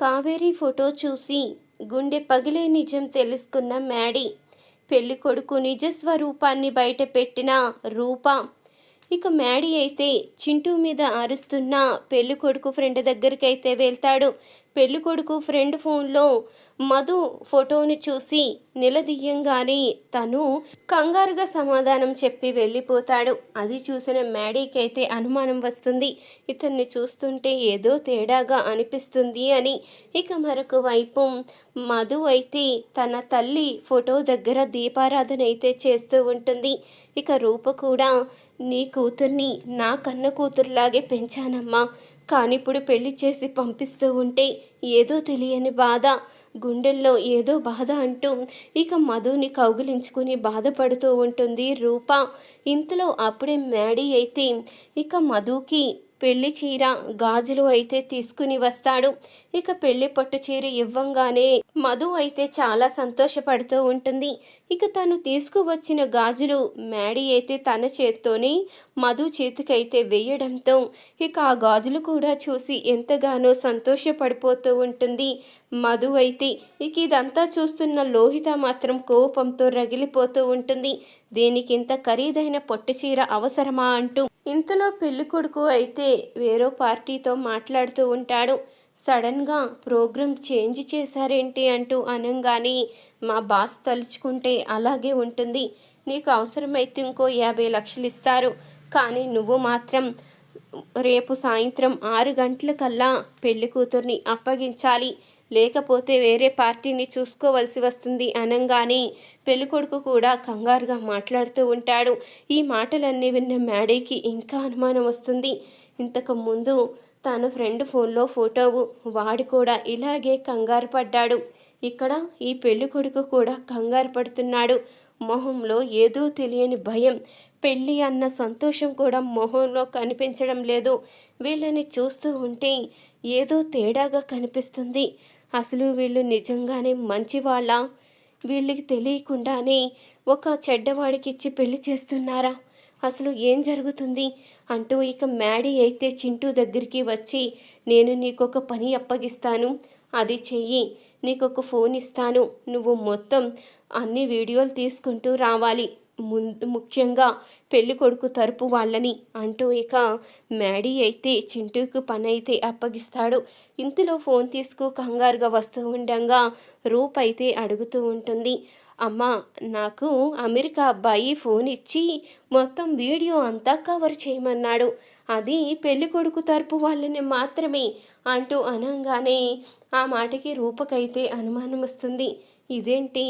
Kaveri photo చూసి గుండె పగిలే నిజం తెలుసుకున్న మ్యాడీ పెళ్ళి కొడుకు నిజ స్వరూపాన్ని బయట పెట్టిన రూప. ఇక మ్యాడీ అయితే చింటూ మీద అరుస్తున్న పెళ్ళి కొడుకు ఫ్రెండ్ దగ్గరికి అయితే వెళ్తాడు. పెళ్ళికొడుకు ఫ్రెండ్ ఫోన్లో మధు ఫోటోని చూసి నిలదీయంగానే తను కంగారుగా సమాధానం చెప్పి వెళ్ళిపోతాడు. అది చూసిన మ్యాడీకి అయితే అనుమానం వస్తుంది. ఇతన్ని చూస్తుంటే ఏదో తేడాగా అనిపిస్తుంది అని. ఇక మరొక వైపు మధు అయితే తన తల్లి ఫోటో దగ్గర దీపారాధన అయితే చేస్తూ ఉంటుంది. ఇక రూప కూడా నీ కూతుర్ని నా కన్న కూతురులాగే పెంచానమ్మా. కానీ ఇప్పుడు పెళ్ళి చేసి పంపిస్తూ ఉంటే ఏదో తెలియని బాధ గుండెల్లో ఏదో బాధ అంటూ ఇక మధుని కౌగిలించుకుని బాధపడుతూ ఉంటుంది రూప. ఇంతలో అప్పుడే మ్యాడీ అయితే ఇక మధుకి పెళ్ళి చీర గాజులు అయితే తీసుకుని వస్తాడు. ఇక పెళ్ళి పట్టు చీర ఇవ్వంగానే మధు అయితే చాలా సంతోషపడుతూ ఉంటుంది. ఇక తను తీసుకువచ్చిన గాజులు మ్యాడీ అయితే తన చేత్తోనే మధు చేతికైతే వేయడంతో ఇక ఆ గాజులు కూడా చూసి ఎంతగానో సంతోషపడిపోతూ ఉంటుంది. మధు అయితే ఇక ఇదంతా చూస్తున్న లోహిత మాత్రం కోపంతో రగిలిపోతూ ఉంటుంది. దీనికి ఇంత ఖరీదైన పొట్టుచీర అవసరమా అంటూ ఇంతలో పెళ్ళి కొడుకు అయితే వేరే పార్టీతో మాట్లాడుతూ ఉంటాడు. సడన్గా ప్రోగ్రామ్ చేంజ్ చేశారేంటి అంటూ అనంగానే మా బాస్ తలుచుకుంటే అలాగే ఉంటుంది. నీకు అవసరమైతే ఇంకో యాభై లక్షలు ఇస్తారు కానీ నువ్వు మాత్రం రేపు సాయంత్రం ఆరు గంటలకల్లా పెళ్ళి కూతుర్ని అప్పగించాలి. లేకపోతే వేరే పార్టీని చూసుకోవలసి వస్తుంది అనంగానే పెళ్ళికొడుకు కూడా కంగారుగా మాట్లాడుతూ ఉంటాడు. ఈ మాటలన్నీ విన్న మ్యాడీకి ఇంకా అనుమానం వస్తుంది. ఇంతకు ముందు తన ఫ్రెండ్ ఫోన్లో ఫోటో వాడు కూడా ఇలాగే కంగారు పడ్డాడు. ఇక్కడ ఈ పెళ్ళికొడుకు కూడా కంగారు పడుతున్నాడు. మొహంలో ఏదో తెలియని భయం. పెళ్ళి అన్న సంతోషం కూడా మొహంలో కనిపించడం లేదు. వీళ్ళని చూస్తూ ఉంటే ఏదో తేడాగా కనిపిస్తుంది. అసలు వీళ్ళు నిజంగానే మంచివాళ్ళ? వీళ్ళకి తెలియకుండానే ఒక చెడ్డవాడికి ఇచ్చి పెళ్ళి చేస్తున్నారా? అసలు ఏం జరుగుతుంది? అంటూ ఇక మ్యాడీ అయితే చింటూ దగ్గరికి వచ్చి నేను నీకొక పని అప్పగిస్తాను. అది చెయ్యి. నీకొక ఫోన్ ఇస్తాను. నువ్వు మొత్తం అన్ని వీడియోలు తీసుకుంటూ రావాలి. ముఖ్యంగా పెళ్ళి కొడుకు తరపు వాళ్ళని అంటూ ఇక మ్యాడీ అయితే చింటూకు పని అయితే అప్పగిస్తాడు. ఇంతలో ఫోన్ తీసుకు కంగారుగా వస్తూ ఉండగా రూప్ అయితే అడుగుతూ ఉంటుంది. అమ్మ నాకు అమెరికా అబ్బాయి ఫోన్ ఇచ్చి మొత్తం వీడియో అంతా కవర్ చేయమన్నాడు. అది పెళ్ళి కొడుకు తరపు వాళ్ళని మాత్రమే అంటూ అనగానే ఆ మాటకి రూపకైతే అనుమానం వస్తుంది ఇదేంటి?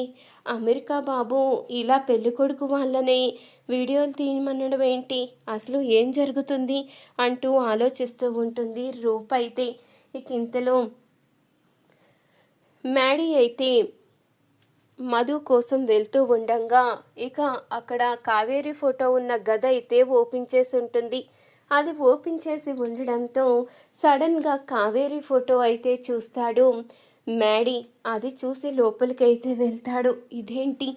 అమెరికా బాబు ఇలా పెళ్ళికొడుకు వాళ్ళని వీడియోలు తీయమనడం ఏంటి? అసలు ఏం జరుగుతుంది? అంటూ ఆలోచిస్తూ ఉంటుంది రూప అయితే. ఇక ఇంతలో మ్యాడీ అయితే మధు కోసం వెళ్తూ ఉండగా ఇక అక్కడ కావేరి ఫోటో ఉన్న గద అయితే ఓపెన్ చేసి ఉంటుంది. అది ఓపెన్ చేసి ఉండడంతో సడన్గా కావేరి ఫోటో అయితే చూస్తాడు. మ్యాడీ అది చూసి లోపలికైతే వెళ్తాడు. ఇదేంటి?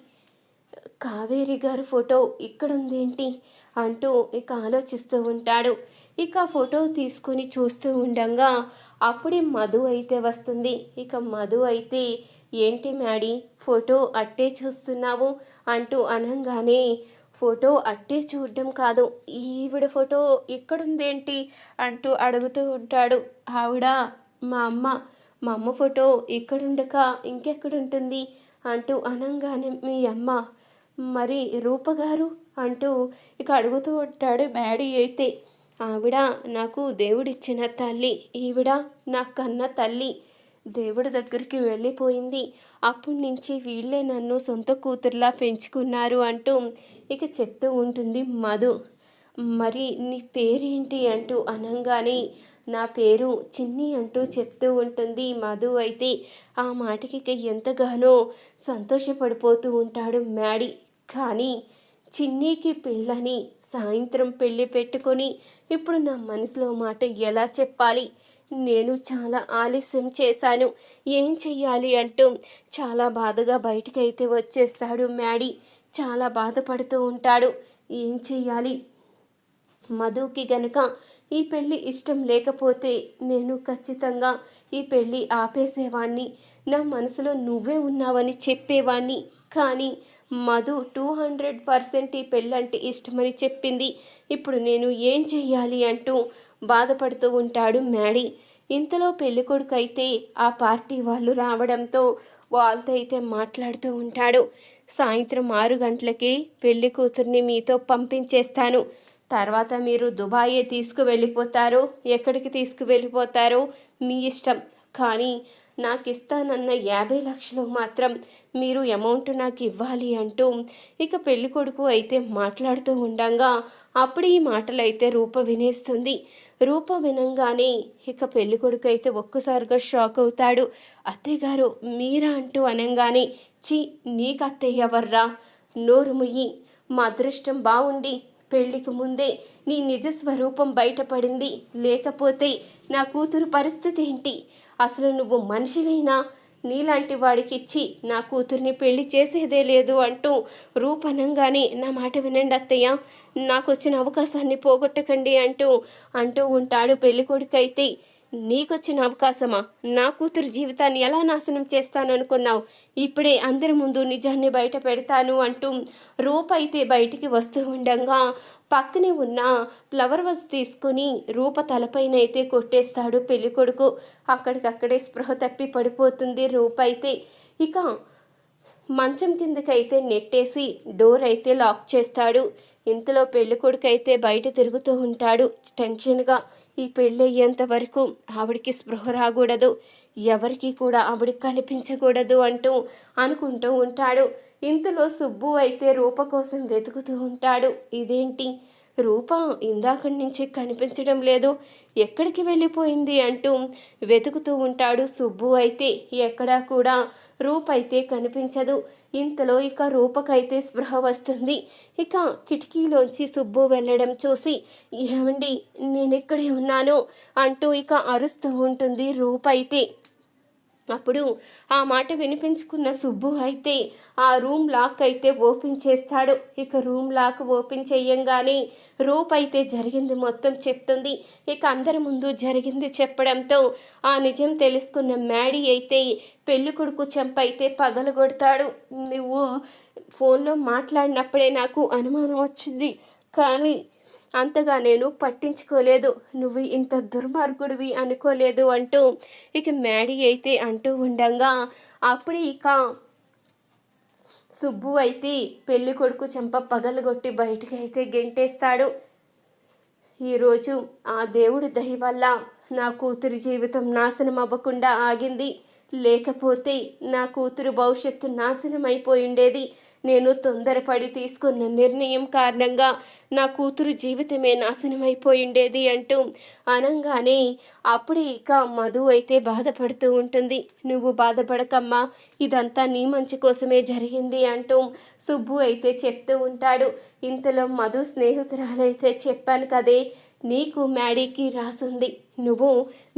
కావేరి గారి ఫోటో ఇక్కడుందేంటి? అంటూ ఇక ఆలోచిస్తూ ఉంటాడు. ఇక ఫోటో తీసుకుని చూస్తూ ఉండగా అప్పుడే మధు అయితే వస్తుంది. ఇక మధు అయితే ఏంటి మ్యాడీ ఫోటో అట్టే చూస్తున్నావు? అంటూ అనగానే ఫోటో అట్టే చూడడం కాదు. ఈవిడ ఫోటో ఇక్కడుందేంటి? అంటూ అడుగుతూ ఉంటాడు. ఆవిడ మా అమ్మ మా అమ్మ ఫోటో ఇక్కడుండక ఇంకెక్కడుంటుంది? అంటూ అనంగానే మీ అమ్మ మరి రూపగారు అంటూ ఇక అడుగుతూ ఉంటాడు డాడీ అయితే. ఆవిడ నాకు దేవుడిచ్చిన తల్లి ఈవిడ నా కన్న తల్లి. దేవుడి దగ్గరికి వెళ్ళిపోయింది. అప్పటి నుంచి వీళ్ళే నన్ను సొంత కూతురులా పెంచుకున్నారు అంటూ ఇక చెప్తూ ఉంటుంది మధు. మరి నీ పేరేంటి? అంటూ అనంగానే నా పేరు చిన్ని అంటూ చెప్తూ ఉంటుంది. మధు అయితే ఆ మాటకి ఎంతగానో సంతోషపడిపోతూ ఉంటాడు మ్యాడీ. కానీ చిన్నీకి పిల్లని సాయంత్రం పెళ్ళి పెట్టుకొని ఇప్పుడు నా మనసులో మాట ఎలా చెప్పాలి? నేను చాలా ఆలస్యం చేశాను. ఏం చెయ్యాలి అంటూ చాలా బాధగా బయటకైతే వచ్చేస్తాడు మ్యాడీ. చాలా బాధపడుతూ ఉంటాడు. ఏం చెయ్యాలి? మధుకి గనక ఈ పెళ్ళి ఇష్టం లేకపోతే నేను ఖచ్చితంగా ఈ పెళ్ళి ఆపేసేవాణ్ణి. నా మనసులో నువ్వే ఉన్నావని చెప్పేవాణ్ణి. కానీ మధు టూ హండ్రెడ్ పర్సెంట్ ఈ పెళ్ళంటే ఇష్టమని చెప్పింది. ఇప్పుడు నేను ఏం చెయ్యాలి అంటూ బాధపడుతూ ఉంటాడు మ్యాడీ. ఇంతలో పెళ్ళికొడుకు అయితే ఆ పార్టీ వాళ్ళు రావడంతో వాళ్ళతో అయితే మాట్లాడుతూ ఉంటాడు. సాయంత్రం ఆరు గంటలకి పెళ్ళి కూతుర్ని మీతో పంపించేస్తాను. తర్వాత మీరు దుబాయే తీసుకువెళ్ళిపోతారు. ఎక్కడికి తీసుకువెళ్ళిపోతారో? మీ ఇష్టం. కానీ నాకు ఇస్తానన్న యాభై లక్షలు మాత్రం మీరు అమౌంట్ నాకు ఇవ్వాలి అంటూ ఇక పెళ్ళి కొడుకు అయితే మాట్లాడుతూ ఉండంగా అప్పుడు ఈ మాటలు అయితే రూప వినేస్తుంది. రూప వినంగానే ఇక పెళ్ళి కొడుకు అయితే ఒక్కసారిగా షాక్ అవుతాడు. అత్తయ్యగారు మీరా అంటూ అనగానే చి నీకు అత్తయ్య ఎవర్రా? నోరు ముయ్యి. మా అదృష్టం బాగుండి పెళ్ళికి ముందే నీ నిజ స్వరూపం బయటపడింది. లేకపోతే నా కూతురు పరిస్థితి ఏంటి? అసలు నువ్వు మనిషివైనా? నీలాంటి వాడికి ఇచ్చి నా కూతుర్ని పెళ్ళి చేసేదే లేదు అంటూ రూపనంగానే నా మాట వినండి అత్తయ్య. నాకు వచ్చిన అవకాశాన్ని పోగొట్టకండి అంటూ అంటూ ఉంటాడు పెళ్ళికొడుకైతే నీకొచ్చిన అవకాశమా? నా కూతురు జీవితాన్ని ఎలా నాశనం చేస్తాను అనుకున్నావు ఇప్పుడే అందరి ముందు నిజాన్ని బయట పెడతాను అంటూ రూప అయితే బయటికి వస్తూ ఉండగా పక్కనే ఉన్న ఫ్లవర్ వస్ తీసుకుని రూప తలపైన అయితే కొట్టేస్తాడు పెళ్ళి కొడుకు అక్కడికక్కడే స్పృహ తప్పి పడిపోతుంది రూప అయితే. ఇక మంచం కిందకైతే నెట్టేసి డోర్ అయితే లాక్ చేస్తాడు. ఇంతలో పెళ్ళి కొడుకు అయితే బయట తిరుగుతూ ఉంటాడు టెన్షన్గా. ఈ పెళ్ళయ్యేంత వరకు ఆవిడికి స్పృహ రాకూడదు. ఎవరికి కూడా ఆవిడికి కనిపించకూడదు అంటూ అనుకుంటూ ఉంటాడు. ఇంతలో సుబ్బు అయితే రూప కోసం వెతుకుతూ ఉంటాడు. ఇదేంటి? రూప ఇందాక నుంచి కనిపించడం లేదు. ఎక్కడికి వెళ్ళిపోయింది అంటూ వెతుకుతూ ఉంటాడు సుబ్బు అయితే. ఎక్కడా కూడా రూప అయితే కనిపించదు. ఇంతలో ఇక రూపకైతే స్పృహ వస్తుంది. ఇక కిటికీలోంచి సుబ్బు వెళ్ళడం చూసి ఏమండి నేనెక్కడే ఉన్నాను? అంటూ ఇక అరుస్తూ ఉంటుంది రూప అయితే. అప్పుడు ఆ మాట వినిపించుకున్న సుబ్బు అయితే ఆ రూమ్ లాక్ అయితే ఓపెన్ చేస్తాడు. ఇక రూమ్ లాక్ ఓపెన్ చేయంగానే రూప్ అయితే జరిగింది మొత్తం చెప్తుంది. ఇక అందరి ముందు జరిగింది చెప్పడంతో ఆ నిజం తెలుసుకున్న మ్యాడీ అయితే పెళ్ళి కొడుకు చెంప అయితే పగలగొడతాడు. నువ్వు ఫోన్లో మాట్లాడినప్పుడే నాకు అనుమానం వచ్చింది. కానీ అంతగా నేను పట్టించుకోలేదు. నువ్వు ఇంత దుర్మార్గుడివి అనుకోలేదు అంటూ ఇక మ్యాడీ అయితే అంటూ ఉండంగా. అప్పుడు ఇక సుబ్బు అయితే పెళ్ళి కొడుకు చెంప పగలగొట్టి బయటికి అయితే గెంటేస్తాడు. ఈరోజు ఆ దేవుడి దయ వల్ల నా కూతురి జీవితం నాశనం అవ్వకుండా ఆగింది. లేకపోతే నా కూతురు భవిష్యత్తు నాశనం అయిపోయి ఉండేది. నేను తొందరపడి తీసుకున్న నిర్ణయం కారణంగా నా కూతురు జీవితమే నాశనమైపోయిండేది అంటూ అనంగానే అప్పుడు ఇక మధు అయితే బాధపడుతూ ఉంటుంది. నువ్వు బాధపడకమ్మా ఇదంతా నీ మంచి కోసమే జరిగింది అంటూ సుబ్బు అయితే చెప్తూ ఉంటాడు. ఇంతలో మధు స్నేహితురాలైతే చెప్పాను కదే నీకు మ్యాడీకి రాసుంది. నువ్వు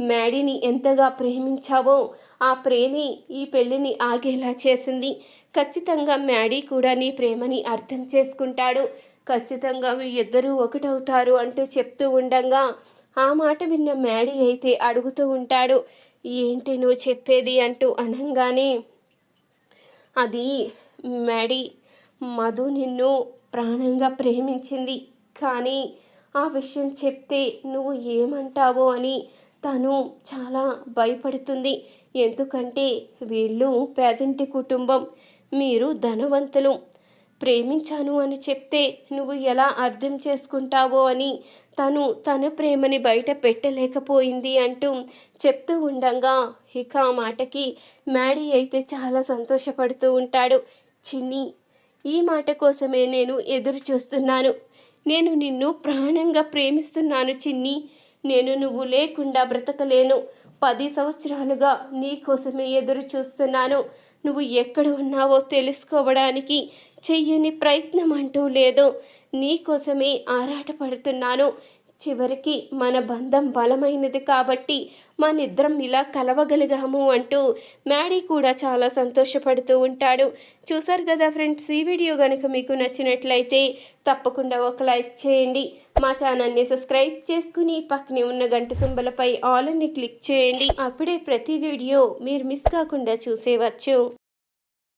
మ్యాడీని ఎంతగా ప్రేమించావో ఆ ప్రేమి ఈ పెళ్ళిని ఆగేలా చేసింది. ఖచ్చితంగా మ్యాడీ కూడా నీ ప్రేమని అర్థం చేసుకుంటాడు. ఖచ్చితంగా మీ ఇద్దరూ ఒకటవుతారు అంటూ చెప్తూ ఉండగా ఆ మాట విన్న మ్యాడీ అయితే అడుగుతూ ఉంటాడు. ఏంటి నువ్వు చెప్పేది అంటూ అనగానే అది మ్యాడీ మధు నిన్ను ప్రాణంగా ప్రేమించింది. కానీ ఆ విషయం చెప్తే నువ్వు ఏమంటావో అని తను చాలా భయపడుతుంది. ఎందుకంటే వీళ్ళు పేదింటి కుటుంబం. మీరు ధనవంతులు. ప్రేమించాను అని చెప్తే నువ్వు ఎలా అర్థం చేసుకుంటావో అని తను తన ప్రేమని బయట పెట్టలేకపోయింది అంటూ చెప్తూ ఉండగా ఇక ఆ మాటకి మ్యాడీ అయితే చాలా సంతోషపడుతూ ఉంటాడు. చిన్ని ఈ మాట కోసమే నేను ఎదురు చూస్తున్నాను. నేను నిన్ను ప్రాణంగా ప్రేమిస్తున్నాను చిన్ని. నేను నువ్వు లేకుండా బ్రతకలేను. పది సంవత్సరాలుగా నీ కోసమే ఎదురు చూస్తున్నాను. నువ్వు ఎక్కడ ఉన్నావో తెలుసుకోవడానికి చెయ్యని ప్రయత్నం అంటూ లేదు. నీకోసమే ఆరాటపడుతున్నాను. చివరికి మన బంధం బలమైనది కాబట్టి మనిద్దరం ఇలా కలవగలిగాము అంటూ మ్యాడీ కూడా చాలా సంతోషపడుతూ ఉంటాడు. చూసారు కదా ఫ్రెండ్స్ ఈ వీడియో కనుక మీకు నచ్చినట్లయితే తప్పకుండా ఒక లైక్ చేయండి. మా ఛానల్ని సబ్స్క్రైబ్ చేసుకుని పక్కనే ఉన్న గంట సింబలపై ఆల్ అని క్లిక్ చేయండి. అప్పుడే ప్రతి వీడియో మీరు మిస్ కాకుండా చూసేవచ్చు.